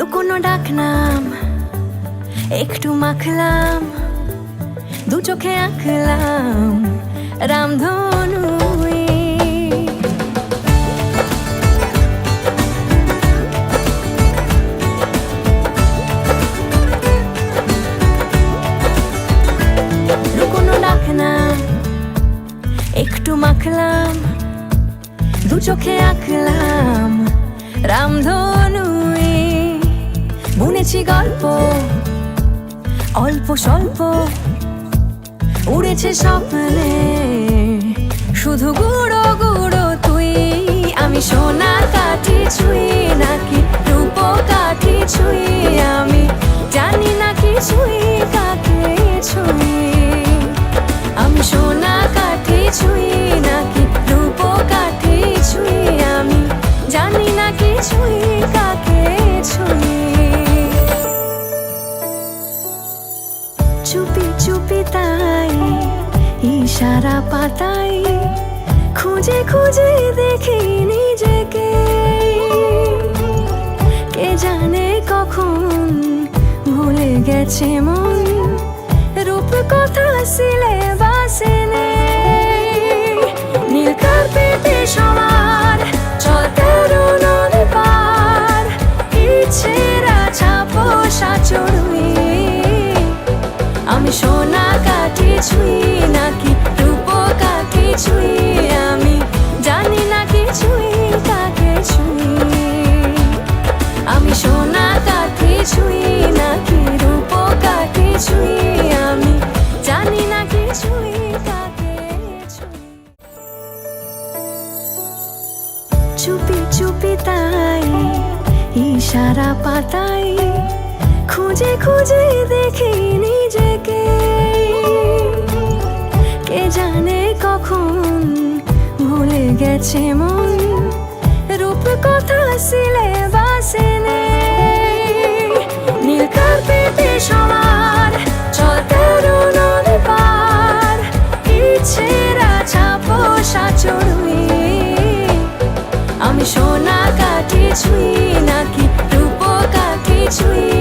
লুকোনো ডাক নাম একটু মাখলাম দু চোখে আঁকলাম রামধনু একটু মাখলাম দু চোখে আঁকলাম বুনেছি গল্প, অল্প স্বল্প। উড়েছে স্বপ্নে, শুধু গুঁড়ো গুঁড়ো তুই। আমি সোনা কাঠি ছুঁই, নাকি রূপ কাঠি ছুঁই? চুপি ইশারা পাতাই খুঁজে খুঁজে দেখি নিজেকে। কে জানে কখন ভুলে গেছে মন রূপ কথা সিলে বাসে নীল কার্পেটে সবার চল তেরো নদী পার, ইচ্ছেরা আমি সোনা কাঠি ছুঁই নাকি রূপ কাঠি ছুঁই আমি জানি কিছুই কাকে আমি সোনা ছুঁই নাকি ছুঁই আমি জানি কিছুই কাকে চুপি তাই, ইশারা পাতাই, খুঁজে খুঁজে দেখি নিজেকে। গেছে মন রূপ কথা সিলে বাসে নীল কার্পেটে আমি সোনা কাটি ছুঁই, নাকি রূপ কাটি ছুঁই?